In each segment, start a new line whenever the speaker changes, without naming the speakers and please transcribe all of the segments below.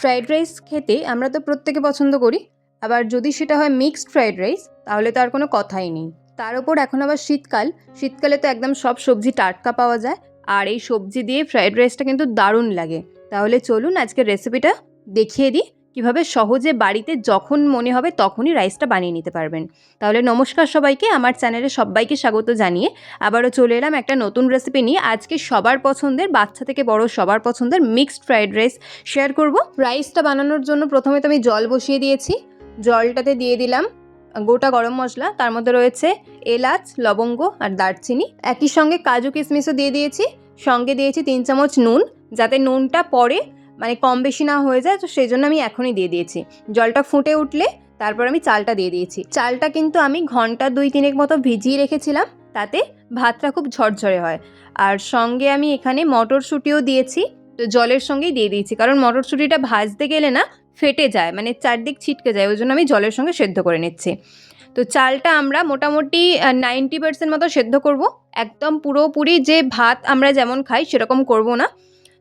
Fried rice খেতে আমরা তো প্রত্যেকে পছন্দ করি, আবার যদি সেটা হয় মিক্সড ফ্রাইড রাইস, তাহলে তো আর কোনো কথাই নেই। তার ওপর এখন আবার শীতকাল, শীতকালে তো একদম সব সবজি টাটকা পাওয়া যায়, আর এই সবজি দিয়ে ফ্রাইড রাইসটা কিন্তু দারুণ লাগে। তাহলে চলুন আজকের রেসিপিটা দেখিয়ে দিই। কীভাবে সহজে বাড়িতে যখন মনে হবে তখনই রাইসটা বানিয়ে নিতে পারবেন। তাহলে নমস্কার সবাইকে, আমার চ্যানেলে সবাইকে স্বাগত জানিয়ে আবারও চলে এলাম একটা নতুন রেসিপি নিয়ে। আজকে সবার পছন্দের, বাচ্চা থেকে বড় সবার পছন্দের মিক্সড ফ্রাইড রাইস শেয়ার করব। রাইসটা বানানোর জন্য প্রথমে তো আমি জল বসিয়ে দিয়েছি। জলটাতে দিয়ে দিলাম গোটা গরম মশলা। তার মধ্যে রয়েছে এলাচ, লবঙ্গ আর দারচিনি। একই সঙ্গে কাজু কিশমিশও দিয়ে দিয়েছি। সঙ্গে দিয়েছি তিন চামচ নুন। যাতে নুনটা পরে মানে কম বেশি না হয়ে যায়, তো সেই জন্য আমি এখনই দিয়ে দিয়েছি। জলটা ফুটে উঠলে তারপর আমি চালটা দিয়ে দিয়েছি। চালটা কিন্তু আমি ঘণ্টা দুই তিনেক মতো ভিজিয়ে রেখেছিলাম, তাতে ভাতটা খুব ঝরঝরে হয়। আর সঙ্গে আমি এখানে মটরশুঁটিও দিয়েছি, তো জলের সঙ্গেই দিয়ে দিয়েছি, কারণ মটরশুঁটিটা ভাজতে গেলে না ফেটে যায় মানে চারদিক ছিটকে যায় ওই জন্য আমি জলের সঙ্গে সেদ্ধ করে নিচ্ছি। তো চালটা আমরা মোটামুটি নাইনটি পার্সেন্ট মতো সেদ্ধ করব। একদম পুরোপুরি যে ভাত আমরা যেমন খাই সেরকম করব না।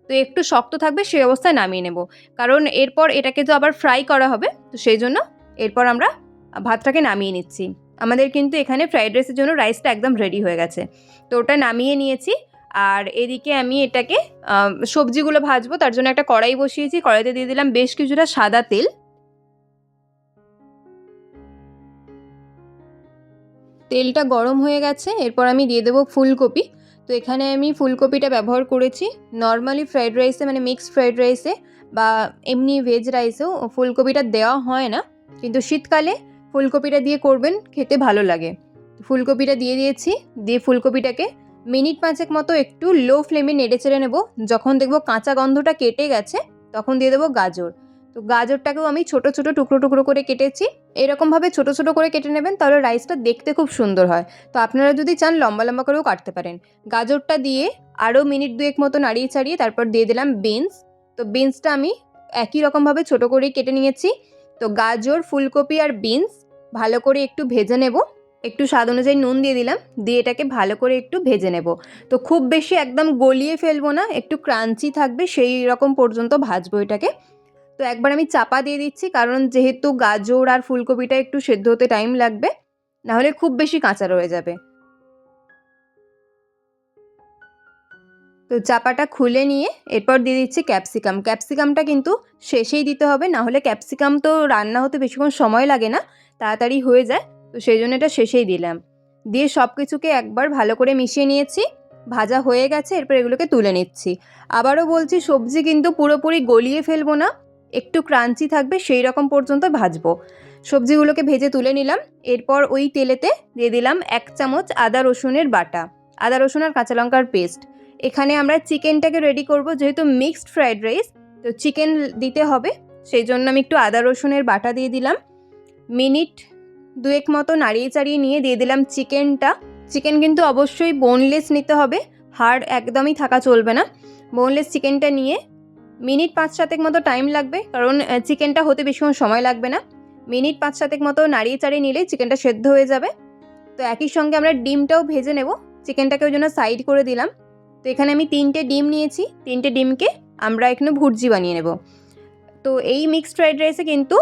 তো একটু শক্ত থাকবে, সেই অবস্থায় নামিয়ে নেব। কারণ এরপর এটাকে তো আবার ফ্রাই করা হবে, তো সেই জন্য এরপর আমরা ভাতটাকে নামিয়ে নিচ্ছি। আমাদের কিন্তু এখানে ফ্রাইড রাইসের জন্য রাইসটা একদম রেডি হয়ে গেছে। তো ওটা নামিয়ে নিয়েছি, আর এদিকে আমি এটাকে সবজিগুলো ভাজবো, তার জন্য একটা কড়াই বসিয়েছি, কড়াইতে দিয়ে দিলাম বেশ কিছুটা সাদা তেল। তেলটা গরম হয়ে গেছে, এরপর আমি দিয়ে দেবো ফুলকপি। তো এখানে আমি ফুলকপিটা ব্যবহার করেছি। নর্মালি ফ্রাইড রাইসে মানে মিক্সড ফ্রাইড রাইসে বা এমনি ভেজ রাইসেও ফুলকপিটা দেওয়া হয় না। কিন্তু শীতকালে ফুলকপিটা দিয়ে করবেন, খেতে ভালো লাগে। ফুলকপিটা দিয়ে দিয়েছি, দিয়ে ফুলকপিটাকে মিনিট পাঁচেক মতো একটু লো ফ্লেমে নেড়ে চেড়ে নেব। যখন দেখব কাঁচা গন্ধটা কেটে গেছে, তখন দিয়ে দেবো গাজর। তো গাজরটাকেও আমি ছোট ছোট টুকরো টুকরো করে কেটেছি। এরকমভাবে ছোট ছোট করে কেটে নেবেন, তাহলে রাইসটা দেখতে খুব সুন্দর হয়। তো আপনারা যদি চান লম্বা লম্বা করেও কাটতে পারেন। গাজরটা দিয়ে আরও মিনিট দুয়েক মতো নাড়িয়ে ছাড়িয়ে তারপর দিয়ে দিলাম বিনস। তো বিনসটা আমি একই রকমভাবে ছোট করেই কেটে নিয়েছি। তো গাজর, ফুলকপি আর বিনস ভালো করে একটু ভেজে নেব। একটু স্বাদ অনুযায়ী নুন দিয়ে দিলাম, দিয়ে এটাকে ভালো করে একটু ভেজে নেব। তো খুব বেশি একদম গলিয়ে ফেলব না, একটু ক্রাঞ্চি থাকবে, সেই রকম পর্যন্ত ভাজবো এটাকে। তো একবার আমি চাপা দিয়ে দিচ্ছি, কারণ যেহেতু গাজর আর ফুলকপিটা একটু সেদ্ধ হতে টাইম লাগবে, নাহলে খুব বেশি কাঁচা রয়ে যাবে। তো চাপাটা খুলে নিয়ে এরপর দিয়ে দিচ্ছি ক্যাপসিকাম ক্যাপসিকামটা কিন্তু শেষেই দিতে হবে না হলে ক্যাপসিকাম তো রান্না হতে বেশিক্ষণ সময় লাগে না, তাড়াতাড়ি হয়ে যায়, তো সেই জন্য এটা শেষেই দিলাম। দিয়ে সব কিছুকে একবার ভালো করে মিশিয়ে নিয়েছি, ভাজা হয়ে গেছে, এরপর এগুলোকে তুলে নিচ্ছি। আবারও বলছি সবজি কিন্তু পুরোপুরি গলিয়ে ফেলব না একটু ক্রাঞ্চি থাকবে, সেই রকম পর্যন্ত ভাজবো। সবজিগুলোকে ভেজে তুলে নিলাম। এরপর ওই তেলেতে দিয়ে দিলাম এক চামচ আদা রসুনের বাটা। আদা রসুন আর কাঁচা লঙ্কার পেস্ট। এখানে আমরা চিকেনটাকে রেডি করব, যেহেতু মিক্সড ফ্রাইড রাইস তো চিকেন দিতে হবে। সেই জন্য আমি একটু আদা রসুনের বাটা দিয়ে দিলাম। মিনিট দুয়েক মতো নাড়িয়ে চাড়িয়ে নিয়ে দিয়ে দিলাম চিকেনটা। চিকেন কিন্তু অবশ্যই বোনলেস নিতে হবে। হাড় একদমই থাকা চলবে না। বোনলেস চিকেনটা নিয়ে মিনিট পাঁচ সাতেক মতো টাইম লাগবে, কারণ চিকেনটা হতে বেশিক্ষণ সময় লাগবে না। মিনিট পাঁচ সাতেক মতো নাড়িয়ে চাড়িয়ে নিলেই চিকেনটা সেদ্ধ হয়ে যাবে। তো একই সঙ্গে আমরা ডিমটাও ভেজে নেব। চিকেনটাকে ওই জন্য সাইড করে দিলাম। তো এখানে আমি তিনটে ডিম নিয়েছি। তিনটে ডিমকে আমরা এখানে ভুর্জি বানিয়ে নেব। তো এই মিক্সড ফ্রাইড রাইসে কিন্তু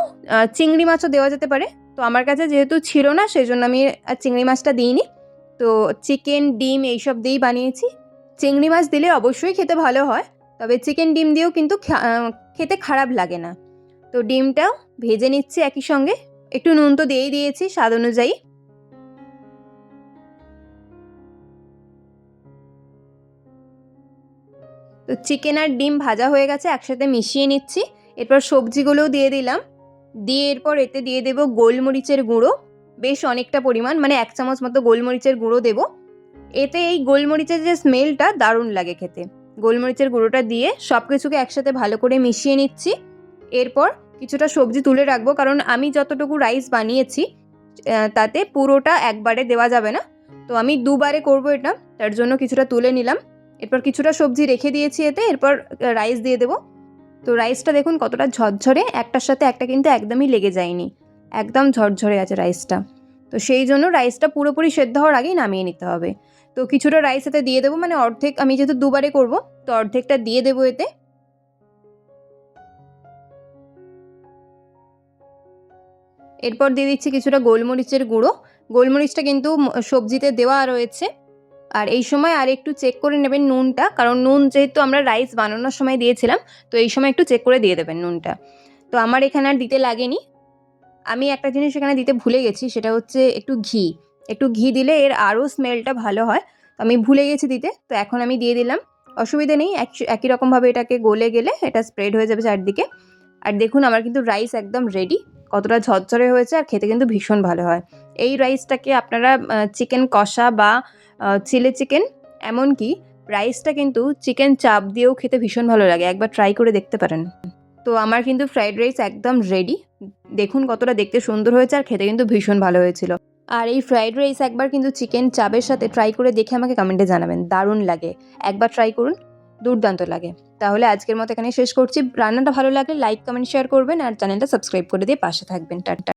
চিংড়ি মাছও দেওয়া যেতে পারে। তো আমার কাছে যেহেতু ছিল না সেই জন্য আমি আর চিংড়ি মাছটা দিইনি। তো চিকেন ডিম, এইসব দিয়েই বানিয়েছি। চিংড়ি মাছ দিলে অবশ্যই খেতে ভালো হয়। তবে চিকেন ডিম দিয়েও কিন্তু খেতে খারাপ লাগে না। তো ডিমটাও ভেজে নিচ্ছি একই সঙ্গে। একটু নুন তো দিয়েই দিয়েছি, স্বাদ অনুযায়ী। তো চিকেন আর ডিম ভাজা হয়ে গেছে, একসাথে মিশিয়ে নিচ্ছি। এরপর সবজিগুলোও দিয়ে দিলাম। দিয়ে এরপর এতে দিয়ে দেবো গোলমরিচের গুঁড়ো। বেশ অনেকটা পরিমাণ মানে এক চামচ মতো গোলমরিচের গুঁড়ো দেবো। এতে এই গোলমরিচের যে স্মেলটা দারুণ লাগে খেতে। গোলমরিচের গুঁড়োটা দিয়ে সব কিছুকে একসাথে ভালো করে মিশিয়ে নিচ্ছি। এরপর কিছুটা সবজি তুলে রাখব, কারণ আমি যতটুকু রাইস বানিয়েছি তাতে পুরোটা একবারে দেওয়া যাবে না। তো আমি দুবারে করব এটা, তার জন্য কিছুটা তুলে নিলাম। এরপর কিছুটা সবজি রেখে দিয়েছি এতে, এরপর রাইস দিয়ে দেবো। তো রাইসটা দেখুন কতটা ঝরঝরে, একটার সাথে একটা কিন্তু একদমই লেগে যায়নি। একদম ঝরঝরে আছে রাইসটা তো সেই জন্য রাইসটা পুরোপুরি সেদ্ধ হওয়ার আগেই নামিয়ে নিতে হবে। তো কিছুটা রাইস এতে দিয়ে দেবো মানে অর্ধেক আমি যেহেতু দুবারে করব, তো অর্ধেকটা দিয়ে দেবো এতে। এরপর দিয়ে দিচ্ছি কিছুটা গোলমরিচের গুঁড়ো। গোলমরিচটা কিন্তু সবজিতে দেওয়া রয়েছে। আর এই সময় আর একটু চেক করে নেবেন নুনটা, কারণ নুন যেহেতু আমরা রাইস বানানোর সময় দিয়েছিলাম, তো এই সময় একটু চেক করে দিয়ে দেবেন নুনটা। তো আমার এখানে আর দিতে লাগেনি। আমি একটা জিনিস এখানে দিতে ভুলে গেছি, সেটা হচ্ছে একটু ঘি। একটু ঘি দিলে এর আরও স্মেলটা ভালো হয়। তো আমি ভুলে গেছি দিতে। তো এখন আমি দিয়ে দিলাম। অসুবিধা নেই, এক- একই রকমভাবে এটাকে গলে গেলে এটা স্প্রেড হয়ে যাবে চারদিকে। আর দেখুন, আমার কিন্তু রাইস একদম রেডি কতটা ঝরঝরে হয়েছে আর খেতে কিন্তু ভীষণ ভালো হয়। এই রাইসটাকে আপনারা চিকেন কষা বা চিলি চিকেন এমনকি রাইসটা কিন্তু চিকেন চাপ দিয়েও খেতে ভীষণ ভালো লাগে। একবার ট্রাই করে দেখতে পারেন। তো আমার কিন্তু ফ্রাইড রাইস একদম রেডি দেখুন কতটা দেখতে সুন্দর হয়েছে আর খেতে কিন্তু ভীষণ ভালো হয়েছিল। আর এই ফ্রাইড রাইস একবার কিন্তু চিকেন চাপের সাথে ট্রাই করে দেখে আমাকে কমেন্টে জানাবেন। দারুণ লাগে। একবার ট্রাই করুন, দুর্দান্ত লাগে। তাহলে আজকের মতো এখানে শেষ করছি। রান্নাটা ভালো লাগলে লাইক কমেন্ট শেয়ার করবেন আর চ্যানেলটা সাবস্ক্রাইব করে দিয়ে পাশে থাকবেন। টাটা।